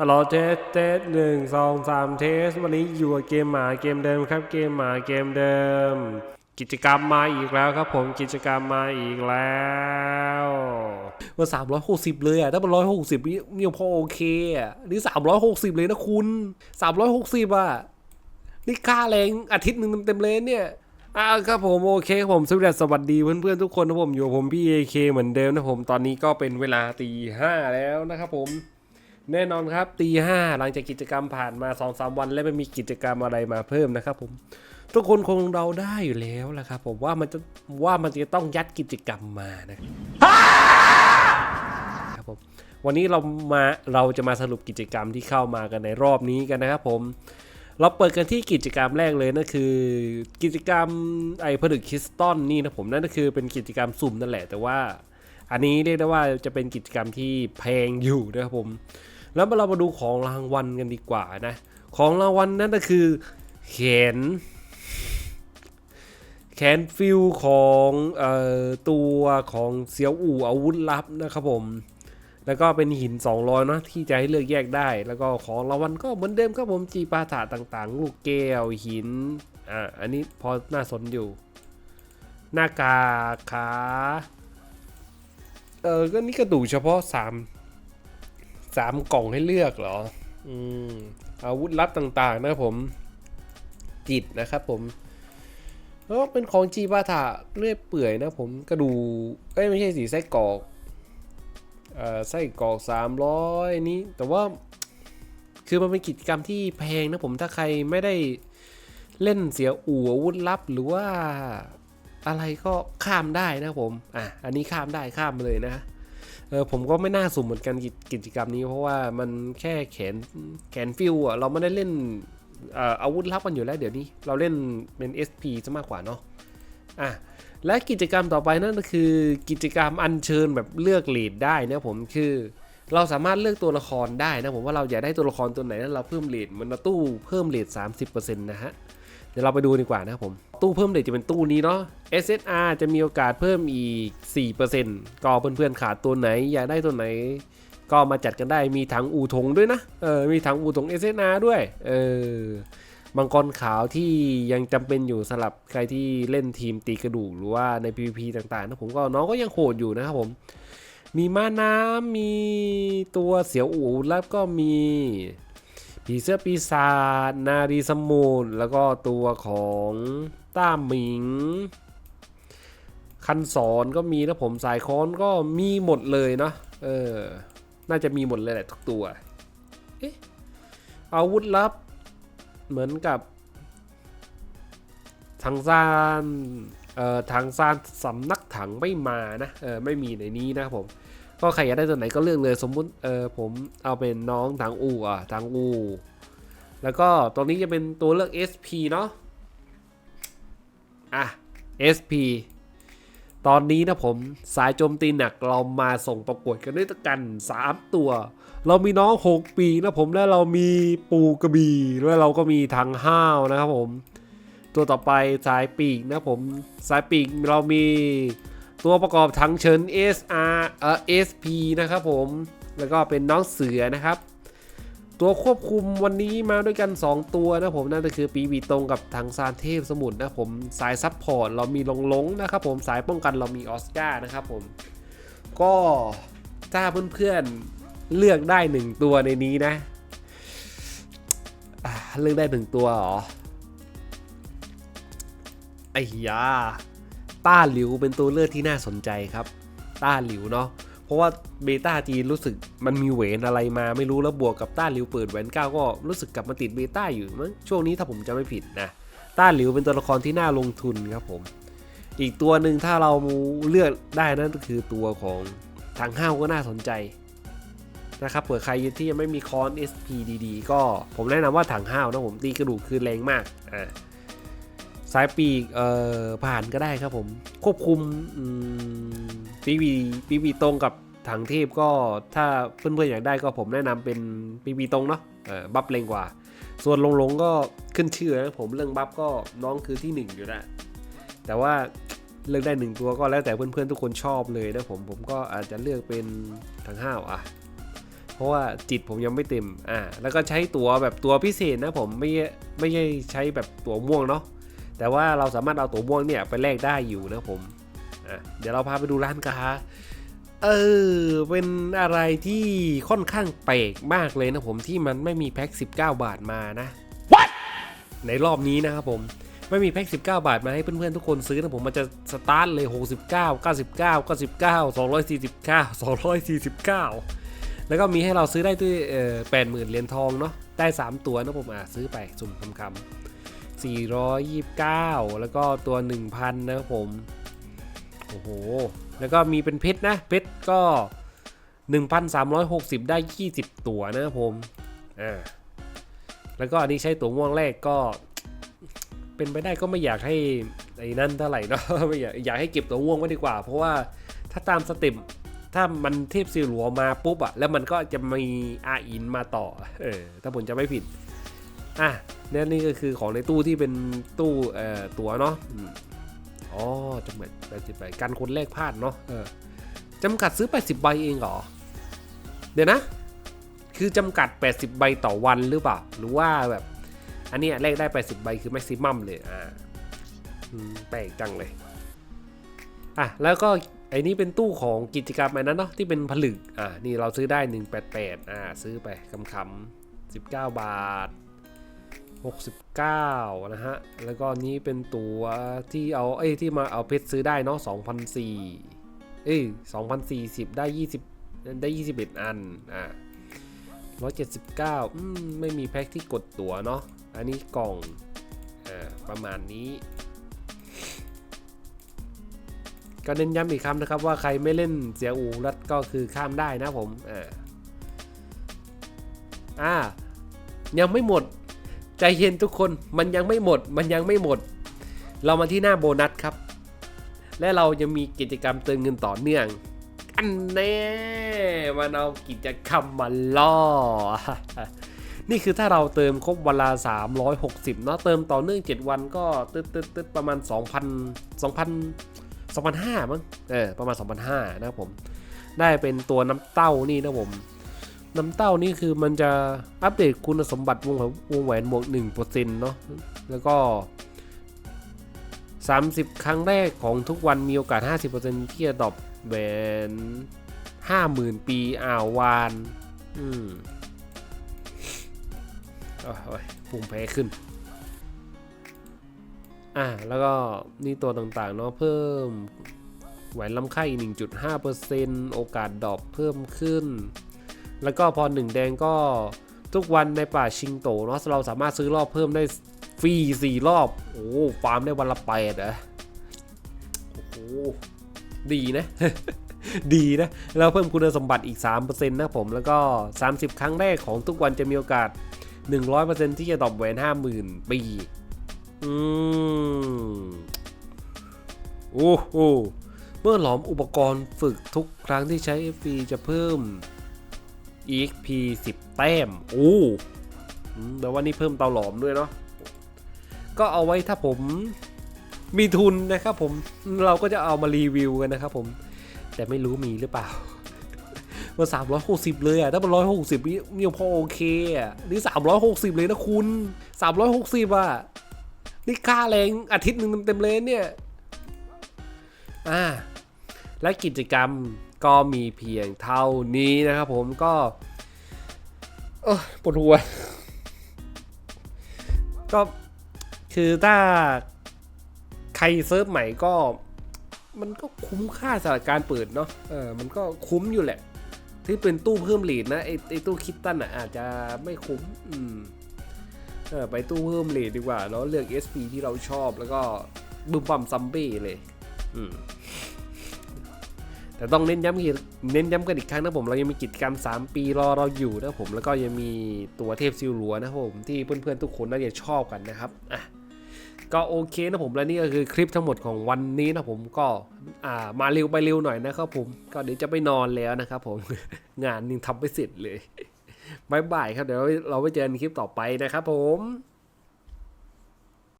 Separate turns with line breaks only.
ฮัลโหลเทสเทสหนึ่งสองสามเทส วันนี้อยู่กับเกมหมาเกมเดิมครับ เกมหมาเกมเดิม กิจกรรมมาอีกแล้วครับผมกิจกรรมมาอีกแล้วว่าสามร้อยหกสิบเลยอะถ้ามันร้อยหกสิบนี่ยังพอโอเคอะนี่สามร้อยหกสิบเลยนะคุณสามร้อยหกสิบอะนี่ค่าแรงอาทิตย์หนึ่งเต็มเลยเนี่ยอ่าครับผมโอเคผมสวัสดีดีเพื่อนๆทุกคนนะผมอยู่ผมพี่เอเคเหมือนเดิมนะผมตอนนี้ก็เป็นเวลาตีห้าแล้วนะครับผม แน่นอนครับตีห้าหลังจากกิจกรรมผ่านมา2อสวันและไม่มีกิจกรรมอะไรมาเพิ่มนะครับผมทุกคนคงเราได้อยู่แล้วละครับผมว่ามันจะว่ามันจะต้องยัดกิจกรรมมานะครับผมวันนี้เรามาเราจะมาสรุปกิจกรรมที่เข้ามากันในรอบนี้กันนะครับผมเราเปิดกันที่กิจกรรมแรกเลยนั่นคือ กิจกรรมไอ้ผลึกคริสตัลนี่นะผมนั่นก็คือเป็นกิจกรรมสุ่มนั่นแหละแต่ว่าอันนี้เรียกได้ว่าจะเป็นกิจกรรมที่แพงอยู่นะครับผม แล้วเรามาดูของรางวัลกันดีกว่านะ ของรางวัลนั่นก็คือแขน แขนฟิลของออตัวของเสียวอู่อาวุธลับนะครับผม แล้วก็เป็นหิน 200เนอะที่จะให้เลือกแยกได้ แล้วก็ของรางวัลก็เหมือนเดิมครับผมจีปาถาต่างๆ ลูกแก้วหิน อ่าอันนี้พอน่าสนอยู่ หน้ากากขา เออก็นี่กระดูกเฉพาะสาม สามกล่องให้เลือกเหรอ อืมอาวุธลับต่างๆนะครับผม จิตนะครับผมแล้วเป็นของจีปาถะเลื่อยเปื่อยนะผมกระดูเอ้ยไม่ใช่สีไส้กรอกเอ่อไส้กรอกสามร้อยนี้ แต่ว่าคือมันเป็นกิจกรรมที่แพงนะผมถ้าใครไม่ได้เล่นเสียอู่อาวุธลับหรือว่าอะไรก็ข้ามได้นะผม อะ อันนี้ข้ามได้ข้ามเลยนะ เออผมก็ไม่น่าสุ่มเหมือนกันกิจกรรมนี้ เพราะว่ามันแค่แขนแขนฟิวอะเราไม่ได้เล่นอาวุธลับกันอยู่แล้วเดี๋ยวนี้ เราเล่นเป็น SP ซะมากกว่าเนาะอะและกิจกรรมต่อไปนั่นก็คือกิจกรรมอัญเชิญแบบเลือกเลดได้นะผมคือ เราสามารถเลือกตัวละครได้นะผมว่าเราอยากได้ตัวละครตัวไหนแล้วเราเพิ่มเลดมันตู้เพิ่มเลด30%นะฮะ ดี๋ยวเราไปดูดีกว่านะครับผม ตู้เพิ่มเลทจะเป็นตู้นี้เนาะ SSR จะมีโอกาสเพิ่มอีก 4%ก็เพื่อนๆขาดตัวไหนอยากได้ตัวไหน ก็มาจัดกันได้มีถังอูทงด้วยนะเออมีถังอูทง SSR ด้วยเออมังกรขาวที่ยังจำเป็นอยู่สำหรับใครที่เล่นทีมตีกระดูกหรือว่าใน PVP ต่างๆนะผมก็น้องก็ยังโหดอยู่นะครับผม มีม้าน้ำมีตัวเสียวอูแล้วก็มี ผีเสื้อปีศาจนารีสมุนแล้วก็ตัวของต้าหมิง คันสอนก็มีนะผมสายค้อนก็มีหมดเลยเนาะเออ น่าจะมีหมดเลยแหละทุกตัวเอ๊ะอาวุธลับ เหมือนกับทางซานเอ่อทางซานสำนักถังไม่มานะเออไม่มีในนี้นะครับผม ก็ใครอยากได้ตัวไหนก็เลือกเลยสมมุติเออผมเอาเป็นน้องทางอูอะทางอูแล้วก็ตรงนี้จะเป็นตัวเลือก SP เนาะอะ SP ตอนนี้นะผมสายโจมตีหนักเรามาส่งประกวดกันด้วยกัน 3 ตัว เรามีน้อง 6 ปีนะผมและเรามีปูกระบี่แล้วเราก็มีทางห้าวนะครับผม ตัวต่อไปสายปีกนะผมสายปีกเรามี ตัวประกอบทั้งเชิญ SR เอ่อ SP นะครับผม แล้วก็เป็นน้องเสือนะครับ ตัวควบคุมวันนี้มาด้วยกัน 2 ตัวนะผมนั่นก็คือปีบีตรงกับทางซานเทพสมุทรนะผมสายซับพอร์ตเรามีลงลงนะครับผมสายป้องกันเรามีออสการ์นะครับผม ก็ถ้าเพื่อนๆเลือกได้ 1 ตัวในนี้นะเลือกได้ 1 ตัวเหรอไอ้ยา ต้าหลิวเป็นตัวเลือกที่น่าสนใจครับ ต้าหลิวเนาะเพราะว่าเบต้าจีนรู้สึกมันมีเหวนอะไรมาไม่รู้แล้วบวกกับต้าหลิวเปิดแหวนเก้าก็รู้สึกกลับมาติดเบต้าอยู่มั้งช่วงนี้ถ้าผมจะไม่ผิดนะต้าหลิวเป็นตัวละครที่น่าลงทุนครับผม อีกตัวหนึ่งถ้าเราเลือกได้นั่นก็คือตัวของทางห้าวก็น่าสนใจนะครับเผื่อใครที่ยังไม่มีคอน SP ดีๆก็ผมแนะนำว่าถังห้าวนะผมตีกระดูกคือแรงมากอ่า สายปีกเอ่อผ่านก็ได้ครับผม ควบคุมปีวีปีวีตรงกับถังเทพก็ถ้าเพื่อนๆอยากได้ก็ผมแนะนำเป็นปีวีตรงเนาะบัฟเร็งกว่า ส่วนลงลงก็ขึ้นชื่อนะผมเรื่องบัฟก็น้องคือที่หนึ่งอยู่แล้วแต่ว่าเลือกได้หนึ่งตัวก็แล้วแต่เพื่อนๆทุกคนชอบเลยนะผมผมก็อาจจะเลือกเป็นถังห้าวอะเพราะว่าจิตผมยังไม่เต็ม อ่า แล้วก็ใช้ตัวแบบตัวพิเศษนะผม ไม่ไม่ใช่ใช้แบบตัวม่วงเนาะ แต่ว่าเราสามารถเอาตั๋วม่วงเนี่ยไปแลกได้อยู่นะผมอะเดี๋ยวเราพาไปดูร้านค้าเออ เป็นอะไรที่ค่อนข้างแปลกมากเลยนะผมที่มันไม่มีแพ็ค19 บาทมานะ What? ในรอบนี้นะครับผมไม่มีแพ็ค19 บาทมาให้เพื่อนๆทุกคนซื้อนะผมมันจะสตาร์ทเลย 69 99 99 249 249 แล้วก็มีให้เราซื้อได้ด้วยเอ่อ80,000เหรียญทองเนาะได้ 3 ตัวนะผมอะซื้อไปสุ่มคำๆ 429 แล้วก็ตัว 1,000 นะครับผม โอ้โห แล้วก็มีเป็นเพชรนะ เพชรก็ 1,360 ได้ 20 ตัวนะครับผม อ่า แล้วก็อันนี้ใช้ตัวม่วงแรกก็เป็นไปได้ก็ไม่อยากให้ไอ้นั่นเท่าไหร่เนาะไม่อยากอยากให้เก็บตัวม่วงไว้ดีกว่า เพราะว่าถ้าตามสเต็ปถ้ามันเทพซีหลัวมาปุ๊บอะแล้วมันก็จะมีอาอินมาต่อ เออถ้าผมจะไม่ผิด อะ เนี่ยนี่ก็คือของในตู้ที่เป็นตู้เอ่อตั๋วเนาะอืมอ๋อจำกัดแปดสิบใบกันคนแรกพลาดเนาะเออจำกัดซื้อ 80 ใบเองเหรอ เดี๋ยวนะ คือจำกัด 80 ใบต่อวันหรือเปล่า หรือว่าแบบ อันเนี้ยแลกได้ 80 ใบคือแม็กซิมัมเลย อ่าอืมแปลกจังเลย อะ แล้วก็ไอ้นี่เป็นตู้ของกิจกรรมอันนั้นเนาะที่เป็นผลึก อ่านี่เราซื้อได้ 188 อ่า ซื้อไปคำๆ19 บาท 69 นะฮะ แล้วก็นี้เป็นตัวที่เอา เอ้ย ที่มาเอาเพชรซื้อได้เนาะ2,004เอ้ย2,040 ได้ 20 ได้ 21 อัน อ่า179 อืม ไม่มีแพ็คที่กดตั๋วเนาะ อันนี้กล่อง อ่า ประมาณนี้ก็เน้นย้ำอีกคำนะครับว่าใครไม่เล่นเสียอูรัดก็คือข้ามได้นะผม อ่า อ่า ยังไม่หมด ใจเย็นทุกคนมันยังไม่หมด มันยังไม่หมด เรามาที่หน้าโบนัสครับ และเรายังมีกิจกรรมเติมเงินต่อเนื่อง อันแน่มันเอากิจกรรมมาล่อ นี่คือถ้าเราเติมครบเวละ360เนาะเติมต่อเนื่อง 7 วันก็ตึ๊ดตึ๊ดตึ๊ดประมาณ 2,000 2,000 2,500มั้งเออประมาณ 2,500นะครับผม ได้เป็นตัวน้ำเต้านี่นะผม น้ำเต้านี่คือมันจะอัปเดตคุณสมบัติวงแหวนวงแหวนบวก1%เนาะแล้วก็ 30 ครั้งแรกของทุกวันมีโอกาส 50%ที่จะดรอปแหวน50,000 ปีอ่าววาน อืมโอ้ยปุ่มแพ้ขึ้น อะแล้วก็นี่ตัวต่างๆ เนาะเพิ่มแหวนลำไส้1.5%โอกาสดรอปเพิ่มขึ้น แล้วก็พอหนึ่งแดงก็ทุกวันในป่าชิงโตเนาะเราสามารถซื้อรอบเพิ่มได้ฟรีสี่รอบ โอ้ฟาร์มได้วันละแปดเหรอโอ้โหดีนะ ดีนะ แล้วเพิ่มคุณสมบัติอีก 3%นะผม แล้วก็ 30 ครั้งแรกของทุกวันจะมีโอกาส 100%ที่จะตอบแหวน 50,000 ปี อืมโอ้โหเมื่อหลอมอุปกรณ์ฝึกทุกครั้งที่ใช้ FP จะเพิ่ม EXP 10 แต้มโอ้แต่ว่านี่เพิ่มเตาหลอมด้วยเนาะก็เอาไว้ถ้าผมมีทุนนะครับผมเราก็จะเอามารีวิวกันนะครับผม แต่ไม่รู้มีหรือเปล่ามันสามร้อยหกสิบเลยอะถ้ามันร้อยหกสิบนี่นี่พอโอเคอะนี่สามร้อยหกสิบเลยนะคุณสามร้อยหกสิบอะนี่ค่าแรงอาทิตย์หนึ่งเต็มเลยเนี่ย อ่า และกิจกรรม ก็มีเพียงเท่านี้นะครับผมก็ปวดหัว ก็คือถ้าใครเซิร์ฟใหม่ก็ มันก็คุ้มค่าสำหรับการเปิดเนาะเออมันก็คุ้มอยู่แหละ ที่เป็นตู้เพิ่มเลทนะไอไอตู้คิตตันอะอาจจะไม่คุ้มอืมเออไปตู้เพิ่มเลทดีกว่าแล้วเลือก SP ที่เราชอบแล้วก็บึมบั่มซัมเบ้เลย อืม แต่ต้องเน้นย้ำกเน้นย้ำกันอีกครั้งนะผมเรายังมีกิจกรรม 3 ปีรอเราอยู่นะผมแล้วก็ยังมีตัวเทพซิลลัวนะผมที่เพื่อนๆทุกคนน่าจะชอบกันนะครับอะก็โอเคนะผมและนี่ก็คือคลิปทั้งหมดของวันนี้นะผมก็อ่ามาเร็วไปเร็วหน่อยนะครับผมก็เดี๋ยวจะไปนอนแล้วนะครับผมงานยังทำไม่เสร็จเลยบายบายครับเดี๋ยวเราไปเจอกันคลิปต่อไปนะครับผม